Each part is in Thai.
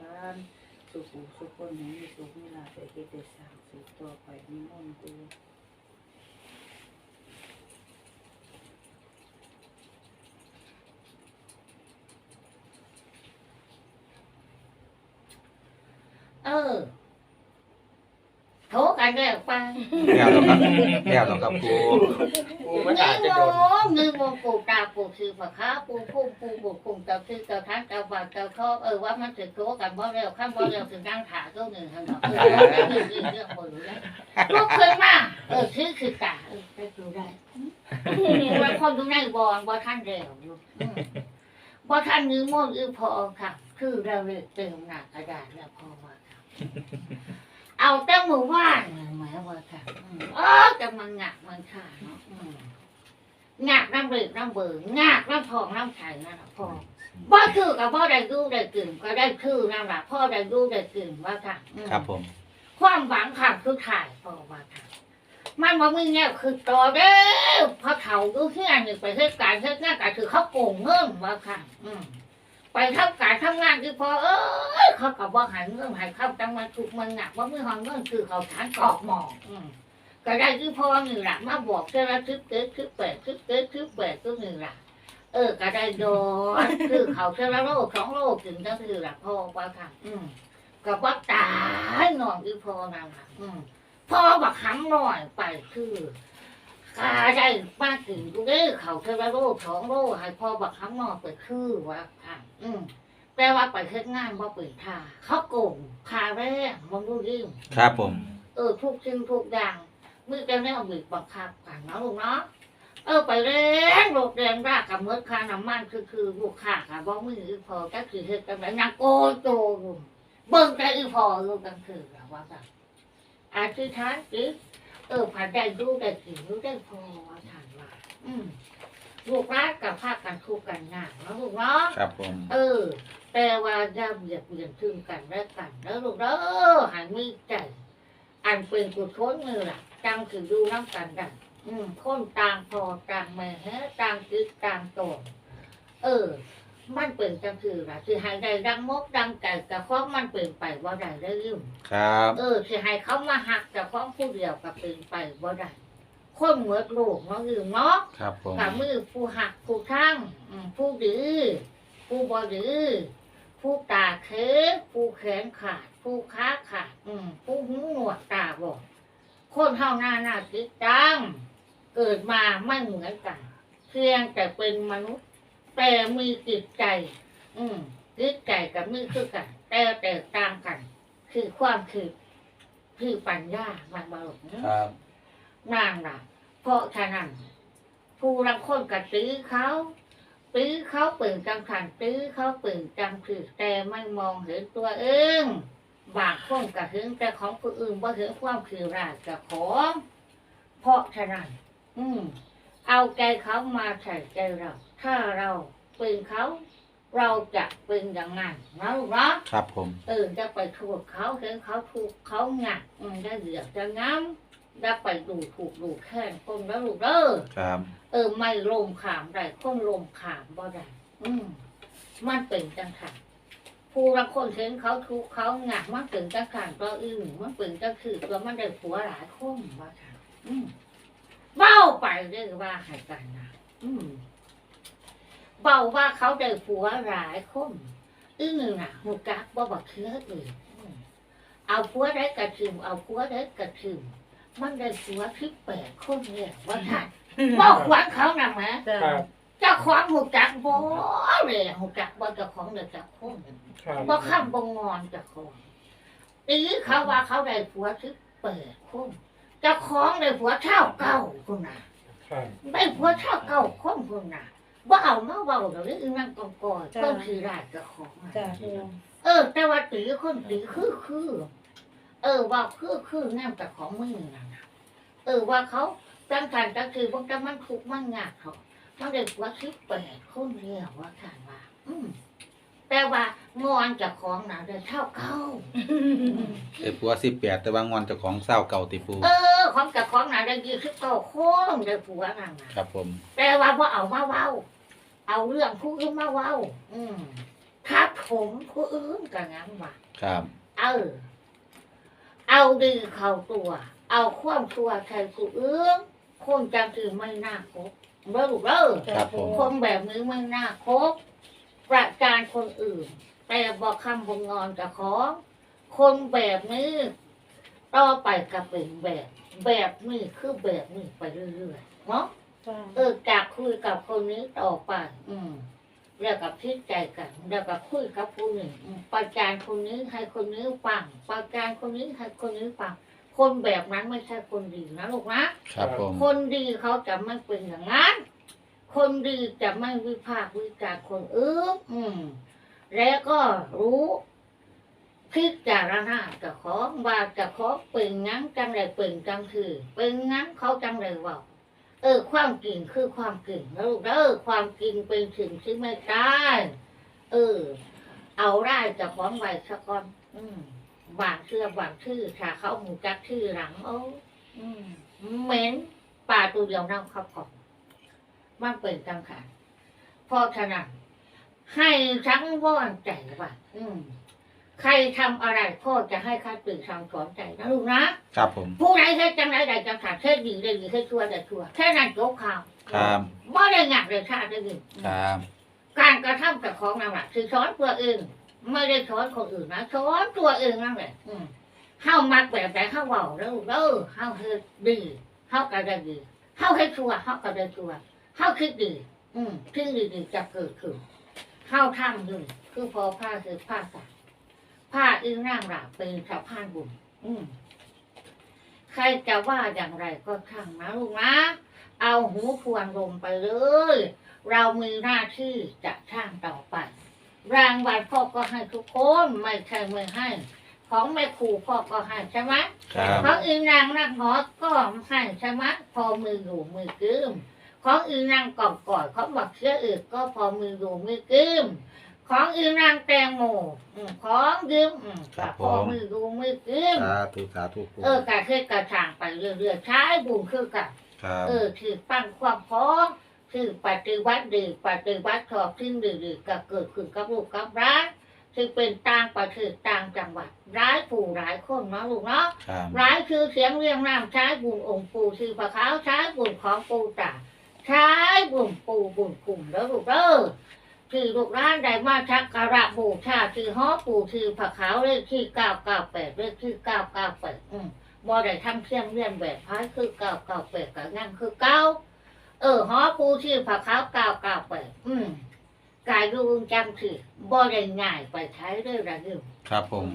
กันสุขุสุขคนนี้สุขมีลาไปเฮ็ดได้สร้างสุต่อไปนิมนต์ปู่ เออโทรกันแล้วไป แล้วหรอกครับแล้วหรอกครับปูปูมันอาจจะโดนมือโมปูตาปูคือผักขาปูพุ่มปูบุกปุ่มเจ้าคือเจ้าทั้งเจ้าบาดเจ้าทอเออว่ามันถึงโทรกันบ่แล้วข้ามบ่แล้วถึงนั่งขาเจ้าหนึ่งทางเราเออเรื่องเรื่องคนรู้แล้วลูกเคยมาเออคือคือกาเออได้ดูได้ว่าคนดูในบอลบ่ท่านเร็วอยู่อืมบ่ท่านมือโม่อือพอค่ะ คือเราเลยเติมหนักกระดาษแล้วพอมาค่ะ เอาแต่มือว่านหมายว่าค่ะอืมเออจะมันหนักมันขาเนาะอืมหนักน้ำเบิกน้ำเบิกหนักน้ำทองน้ำไข่นั่นแหละพ่อบ่คือกับพ่อได้ดูได้กึ่งก็ได้คือนั่นแหละพ่อได้ดูได้กึ่งว่าค่ะอืมครับผมความหวังค่ะคือถ่ายพ่อว่าค่ะมันบ่มีแนวคือต่อเด้อพอเขาดูเฮียนี่ไปเฮ็ดการเฮ็ดงานก็คือเขาโกงเงินว่าค่ะ อืม ไปทำการทำงานคือพอเอ้ยเขากับว่าหายเงื่อนหายเข้าจังมันถูกมันหนักว่ามือหองเงื่อนคือเขาฐานกอกหมอกก็ได้คือพอหนึ่งละมาบอกเจ้าละทึบเกิดทึบแปดทึบเกิดทึบแปดก็หนึ่งละเออก็ได้โดนคือเขาเจ้าละโลกสองโลกถึงจะคือละพ่อว่าค่ะอืมกับว่าตายนอนคือพอนั่นละอืมพ่อบักขังหน่อยไปคือ กาได้มากถึงกูได้เขาเทระโลกสองโลกให้พ่อบักคำนอกไปคือว่าค่ะ อืมแปลว่าไปเฮ็ดงานว่าเปิดทาเขาโกงคาแรกมันรู้ยิ่งครับผม เออทุกสิ่งทุกอย่างมือจะไม่เอาบีบบังคับกันเนาะลูกเนาะเออไปแรงโลกแรงรากกับเมื่อค่าน้ำมันคือคือลูกค้าค่ะว่ามือพอก็คือเฮ็ดกันแบบนางโกโจอยู่เบิ่งใจอีพอลูกกันคือแบบว่าแบบอาทิตย์ท้ายจิ เออผ่านได้ดูได้กินดูได้พอว่าทานว่าอืมลูกรักกับภาคกันคู่กันงานเนาะลูกเนาะครับผมเออ แต่ว่าอย่าเบียดเบียนซึ่งกันและกันแล้วลูกเด้อหันมีใจ อันเป็นกุศลมือล่ะจังถือดูน้ำกันดันอืมคนต่างพอต่างแม่เฮ้ต่างคิดต่างโตเออ มันเป็นจังคือล่ะสิให้ได้ดังมกดังใจกับข้องมันเป็นไปว่าได้ได้ยิ่งครับเออสิให้เขามาหักกับข้องผู้เดียวกับเป็นไปว่าได้คนเหมือนลูกเนาะยืมเนาะครับผมกับมือผู้หักผู้ทั้งอืมผู้ดื้อผู้บ่ดื้อผู้ตาเค้ผู้แขนขาด ผู้ขาขาดอืมผู้หูหนวกตาบอดคนเท่าหน้าหน้าติดตังเกิดมาไม่เหมือนกันเพียงแต่เป็นมนุษย์ แต่มีจิตใจ อืมจิตใจกับมือคือกัน แต่แตกต่างกัน คือความคือ คือปัญญามันบาลกครับนางล่ะ เพราะฉะนั้นผู้รังคนกับตื้อเขาตื้อเขาเปิ่นจังขันตื้อเขาเปิ่นจังคือแต่ไม่มองเห็นตัวเองบางคนกับเห็นแต่ของผู้อื่นว่าเห็นความคือราชกับของ เพราะฉะนั้น อืม เอาใจเขามาใส่ใจเรา ถ้าเราเป็นเขา เราจะเป็นอย่างนั้นนะลูกเนาะครับผม เออจะไปถูกเขาเห็นเขาถูกเขาหงักอืมจะเหลือกจะง้ำจะไปดูถูกดูแค่นคนแล้วลูกเด้อครับ เออไม่ลมขามได้คนลมขามบ่ได้อืมมันเป็นจังขันผู้ละคนเห็นเขาถูกเขาหงักมันเป็นจังขันก็อื่นมันเป็นจังคือตัวมันได้ผัวหลายคนว่าค่ะอืม เบ้าไปเรียกว่าให้กันนะอืมเบาว่าเขาได้ผัวหลายคนอื้อน่ะหูกักบ่บอกเชื้อเลยอืมเอาผัวได้กระถึมเอาผัวได้กระถึมมันได้ผัวที่แปดคนเนี่ยว่าท่านบอกหวังเขาน่ะแหมจ้าครับเจ้าของหูกักบ่เลยหูกักบ่เจ้าของเด็กเจ้าคนครับบ่ข้ามบ่งอนเจ้าของตีเขาว่าเขาได้ผัวที่แปดคน เจ้าของได้ผัวเท่าเก่าคนน่ะครับได้ผัวเท่าเก่าคนคนน่ะบ่เอามาเว้าเดี๋ยวนี้อีนั่งกองกอยต้นคือราชเจ้าของน่ะจ้าปูเออ แต่ว่าตีคนตีคือคือเออว่าคือคือแนมแต่ของมือนั่นนะเออว่าเขาจังการจังคือพวกจังมันทุกข์มันยากเขามันเด็กว่าคิดแปดคนเดียวว่าทานว่า อืม แต่ว่างอนจากของหนาเดินเท่าเก่าเออปัวสิบแปดแต่ว่างอนเจ้าของเศร้าเก่าติปู เออ ของจากของหนาเดินยี่สิบเก้าโค้งเดินผัวนั่นนะครับผม แต่ว่าพอเอามาเว้าเเอาเรื่องผู้อื่นมาเว้า อืมทับผมผู้อื่นกันงั้นว่ะครับ เออ เอาดีเข้าตัว เอาความชั่วใส่ผู้อื่นคนจังคือไม่น่าคบเลิกเลิกครับผม คนแบบนี้ไม่น่าคบ ประจานคนอื่น แต่บอกคำบงงอนกับของ คนแบบนี้ต่อไปก็เป็นแบบ แบบนี้คือแบบนี้ไปเรื่อยๆเนาะจ้าเออจากคุยกับคนนี้ต่อไป อืมแล้วกับคิดใจกันแล้วกับคุยกับผู้หนึ่งอืมประจานคนนี้ให้คนนี้ฟังประจานคนนี้ให้คนนี้ฟังคนแบบนั้นไม่ใช่คนดีนะลูกนะครับผมคนดีเขาจะไม่เป็นอย่างนั้น คนดีจะไม่วิพากษ์วิจารณ์คนอื่นอืม แล้วก็รู้พิจารณาจะของว่าจะขอเป็นงั้นจังไรเป็นจังคือเป็นงั้นเขาจังไรเว่าเออ ความจริงคือความจริงแล้วลูกเด้อความจริงเป็นสิ่งที่ไม่ได้เออ เอาได้จะของไว้สักก่อนอืมบางเชื่อบางชื่อถ้าเขาหมูจักชื่อหลังโอ้อืมเหม็นป่าตัวเดียวน้ำขับก่อน มันเป็นจังค่ะเพราะฉะนั้นให้ทั้งว่อนใจว่าอืมใครทำอะไรพ่อจะให้ข้าตื่นทางสอนใจนะลูกนะครับผม ผู้ใดเฮ็ดจังไรใดจังขาดเฮ็ดดีได้ดีเฮ็ดชั่วได้ชั่วแค่นั้นจบข่าวครับบ่ได้หยักเลยชาติได้ดีครับ การกระทำกับของนั่นแหละคือสอนตัวเองไม่ได้สอนคนอื่นนะสอนตัวเองนั่นแหละอืมเฮามักแบบไหนเฮาเว้าเด้อเด้อเฮาเฮ็ดดีเฮาก็ได้ดีเฮาเฮ็ดชั่วเฮาก็ได้ชั่ว เฮาคิดดี อืมสิ่งดีๆจะเกิดขึ้นเฮาทำอยู่คือพอผ้าคือผ้าสักผ้าอึ้งร่างหลาเป็นสะพานบุญอืมใครจะว่าอย่างไรก็ช่างนะลูกนะ เอาหูพวงลมไปเลย เรามีหน้าที่จะช่างต่อไป รางวัลพ่อก็ให้ทุกคนไม่ใช่ไม่ให้ ของแม่ครูพ่อก็ให้ใช่ไหมครับ ของอีนางนักหอก็ให้ใช่ไหมพอมืออยู่มือกืม ของอีนางกอบกอดเขาบอกเชื่ออื่นก็พอมืออยู่มือกืมของอีนางแตงโมอืมของยืมอืมก็พอมืออยู่มือกืมสาธุสาธุปูเออกระเทศกระช่างไปเรื่อยๆใช้บุญคือกันครับเออถือตั้งความพร้อมถือปฏิวัติดีปฏิวัติชอบทิ้งดีๆก็เกิดขึ้นกับลูกกับร้านที่เป็นต่างประเทศต่างจังหวัด ร้ายผู้ร้ายคนเนาะลูกเนาะครับร้ายคือเสียงเรียงน้ำใช้บุญองค์ปู่ชื่อพระขาวใช้บุญของปู่ตา ใช้บุญปู่บุญกลุ่มแล้วลูกเด้อที่ลูกร้านได้มาชักการะบูชาที่ฮอปู่ชื่อพระขาวเลขที่เก้าเก้าแปดเลขที่เก้าเก้าแปดอืมบ่ได้ทำเสียงเรียนแบบพายคือเก่าเก่าแปดกับงั้นคือเก่าเออหอปูชื่อผักขาวเก่าเก่าแปดอืมกายรูงจำคือบ่ได้ง่ายไปใช้เรื่องระดึมครับผม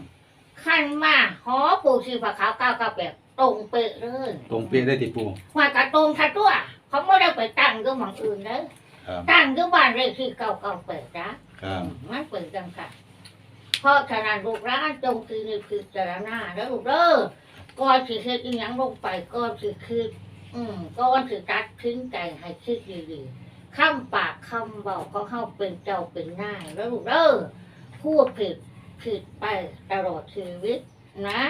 ขั้นมาหอปูชื่อผักขาวเก่าเก่าแปดตรงเป๊ะเลย ตรงเปียได้ติปู ว่ากระตรงทัดตัว เขาไม่ได้ไปตั้งก็หมองอื่นเลยครับตั้งก็บ้านเลขที่เก่าเก่าแปดนะครับมันเป็นจังค่ะเพราะฉะนั้นลูกร้านจงคือนี่คือจารณาแล้วลูกเด้อก่อนสิเฮ็ดอีหยังลงไปก่อนสิคือ อืมก่อนสิตัดทิ้งใจให้คิดดีๆคำปากคำเบาก็เข้าเป็นเจ้าเป็นนายแล้วลูกเด้อพูดผิดผิดไปตลอดชีวิตนะ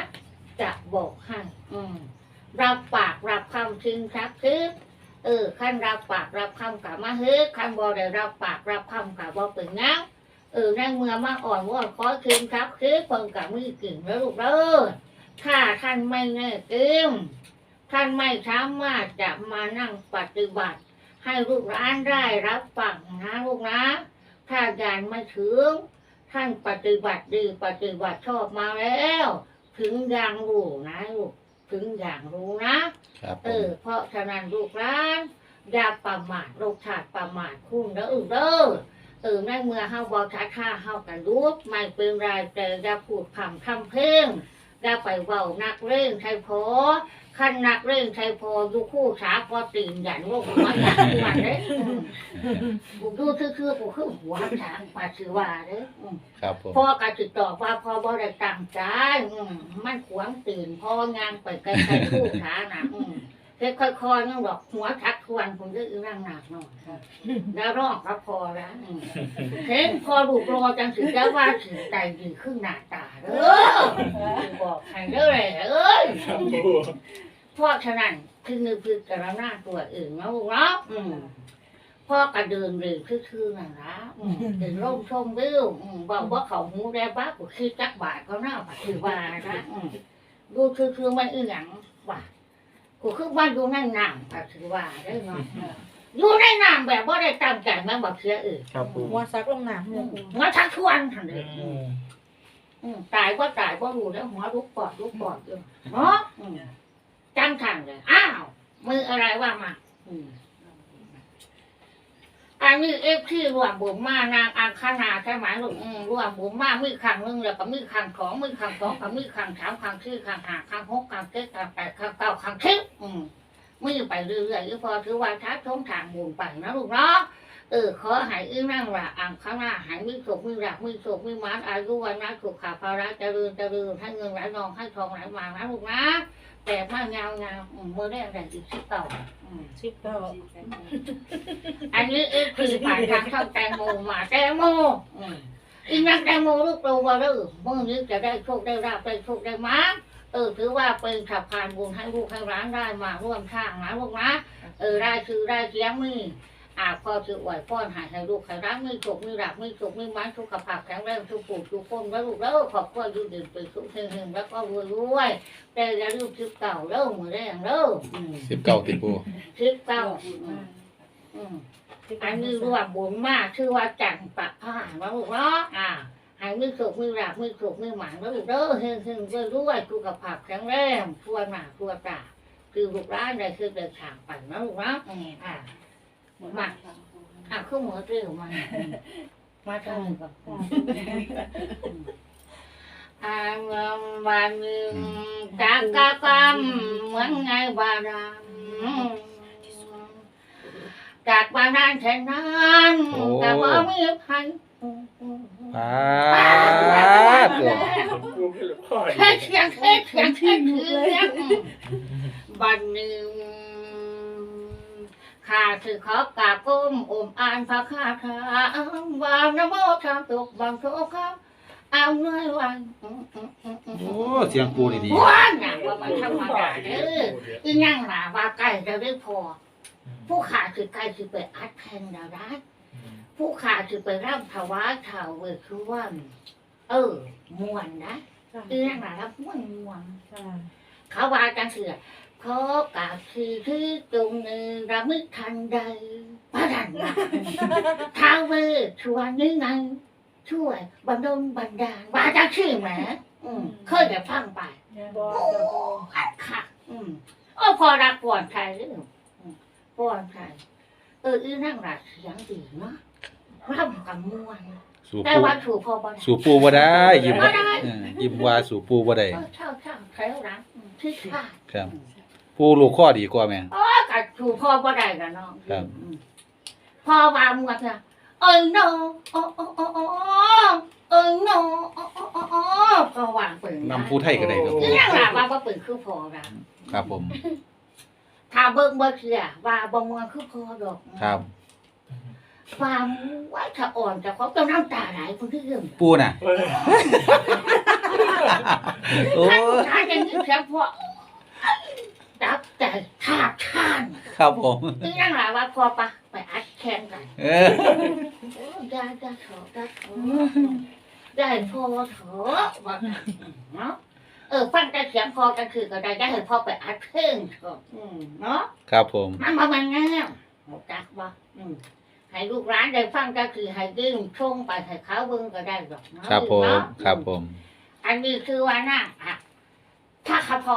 จะบอกให้อืมรับปากรับคำทิ้งทักคือ เออขั้นรับปากรับคำกับมาเฮ็ดขั้นบ่ได้รับปากรับคำกับบ่เป็นงั้นเออในเมื่อมาอ่อนว่าขอทิ้งทักคือเพิ่นกับมือกิ่งแล้วลูกเด้อถ้าท่านไม่แน่เกมท่านไม่สามารถจะมานั่งปฏิบัติ ให้ลูกร้านได้รับฟังนะลูกนะ ถ้าการไม่ถึง ท่านปฏิบัติดีปฏิบัติชอบมาแล้ว ถึงย่างรู้นะลูก ถึงอย่างรู้นะ ครับผเอมอ เพราะฉะนั้นลูกร้านอย่าประมาทลูกชาติประมาทคุณเด้อเด้อเออในเมื่อเฮาบอชัดท่าเฮากันรูดไม่เป็นไรแต่อย่าพูดคำคำเพ่ง อย่าไปเว้านักเล่นใช่พอขั้นนักเล่นใช่พออยู่คู่สาพอตีนหยันลูกมาหยันมันเด้กูดูคือๆกูคือหัวฉางปาชิวาเด้อืมครับผมพ่อกระติดต่อว่าพ่อบ่ได้ตั้งใจอืมมันขวางตื่นพ่องานไปไกลๆคู่ขาน่ะอืม เฮ็ดค่อยๆนั่งดอกหัวทักทวนผมจะนั่งหนักหน่อยแล้วรอกก็พอแล้วเห็นพอลูกรอจังสิจะว่าสิใจดีขึ้นหน้าตาเด้อบอกให้เด้อเลยเอ้ยพราะฉะนั้นคือนึกพิจารณาตัวเองนะลูกเนาะพ่อกระเดินเรือคือๆนั่นละเป็นร่มชมวิวบอกว่าเขาหูแรบ้ากูคือจักบาทก็น่าบาทถือว่านะดูคือคือมันอีหยังว่า กูคือบ้านอยู่ในน้ำก็ถือว่าได้เนาะอยู่ในน้ำแบบว่าได้ตั้งใจแม่บอกเสียเออครับปูหัวซักลงน้ำเนี่ยปูมาทักทวนทันเลยอืมอืมตายว่าตายว่ารู้แล้วหัวลุกปอดลุกปอดอยู่เนาะอืมจังทันเลยอ้าวมืออะไรว่ามาอืม อันนี้เอฟที่รวมบุญมานางอังคณาใช่ไหมลูกอืมรวมบุญมามือขังหนึ่งแล้วก็มือขังสองมือขังสองกับมือขังสามขังสี่ขังห้าขังหกขังเจ็ดขังแปดขังเก้าขังสิบอืมมือไปเรื่อยๆก็พอถือว่าทัดทงทางบุญไปนะลูกเนาะเออขอใหายอื้อนั่งละอ่างข้างหน้าหายมือโศกมือหลักมือโศกมือมัดอายุวันนะสุขขาภาระเจริญเจริญให้เงินไหลนองให้ทองไหลมานะลูกนะแต่มากงามงาเมอืมมือแรกแต่สิบเก่าอืมชิปเก้า นนี้เอฟคือผ่านทางช่องแตงโมมาแตงโมอืมอีนักแตงโมลูกโตวารือมื่อนี้จะได้โชคได้ราบได้โชคได้มาเออถือว่าเป็นขับผ่านบุญให้ลูกให้ร้านได้มาร่วมทางนะลูกนะเออได้คือได้เสียงมืออาพอจะอวยป้อนหายให้ลูกให้รักไม่ถูกไม่รักไม่ถูกไม่มันสุขภาพแข็งแรงทุกปู่ทุกคนแล้วลูกแล้วขอบคุณยืนดื่นไปสุขเฮงๆแล้วก็รวยรวยๆแต่อย่าลืมชิปเก่าเริ่มมือแรงเริ่มสิบเก้าติปูชิปเก่าอืม อันนี้รวมบุญมากชื่อว่าจันปะผ้าแล้วลูกเนาะอ่าใหายไม่ถูกไม่รักไม่ถูกไม่หมันแล้วลูกเด้อเฮงเฮงรวยรวยๆสุขภาพแข็งแรงทั่วหน้าทั่วตาคือลูกร้านใดคือเดินทางไปนะลูกเนาะอืมอ่ามาอะคือหมูเร็วมามาทางนี้ก่อนอ่าเงินวันหนึ่งจากกากรรมเหมือนไงบาดาล จากบาดาลแค่นั้นแต่ว่ามีพันปาดตัวปูไม่หลุดพ่อเท็ดเสียงเท็ดเสียงเท็ดเสียงบันหนึ่งข้าคือขอกราบก้มอมอ่านพระคาถาวานโมทำตกบังโชครับเอาเงื่อยวัน โอ้เสียงปูนี่ดี ว้านน่ะว่ามันธรรมดาเด้ออีนั่งหนาว่าใกล้จะได้พอ ผู้ขาคือใกล้คือไปอัดแผ่นดาวได้ผู้ขาคือไปร่ำถวายข่าวเวคือว่าเออมวนนะอีนั่งหนารับม่วนมวนค่ะเขาว่าจังเสือขอกาคือที่ตรงนี้ระมิทันใดประดันนะท้าวเวสชวนนี้ไงช่วยบรรดลบันดาลว่าจังชื่อแหมอืมเคยได้ฟังไปบอโอ้จะบอขัดขัดอืมโอ้พอรักป่อนไทยเลยอืม ป่อนไทยเอออีนั่งรักเสียงดีเนาะร่ำกับมวนสู่แต่ปูว่าถูกพอบ่ได้สู่ปูบ่ได้ยิ้มบ่ได้เออยิ้มว่าสู่ปูบ่ได้เออเช่าเช่าใครรักอืมที่ข้าครับ ปูลูกข้อดีกว่าแม่อ๋อกับถูกพ่อบ่ได้กันเนาะครับ อืมพ่อว่ามึงว่าเนี่ยเอ้ยโนโอ้โอ้โอ้โอ้เอ้ยโนโอ้โอ้โอ้โอ้พ่อวางปืนนำผู้ไทยก็ได้ครับนี่ยังหลัว่าว่าปืนคือพ่อนะครับผม ถ้าเบิ่งบ่เชื่อว่าบ่มวนคือพ่อดอกครับ ความว่าถ้าอ่อนแต่เขาต้องน้ำตาไหลคนที่เรื่องปูน่ะ โอ้ท่านท่านอย่างนี้เพียงพอจับแต่ทาบทานครับผมนี่ยังหลัว่าพอปะไปอัดแข่งกันเออโอ้ได้ได้เถอะได้เถอะได้พอเถอะว่าเนาะ เออฟังแต่เสียงพอกันคือก็ได้ได้ให้พ่อไปอัดเพลงเถอะอืมเนาะครับผมมันมามันแง่หมดจักบ่อืมให้ลูกร้านได้ฟังก็คือให้ดื่มชงไปให้เขาเบิ่งก็ได้ดอกเนาะครับผม เนาะครับผม อันนี้คือว่าน่าอะถ้าเขาพอ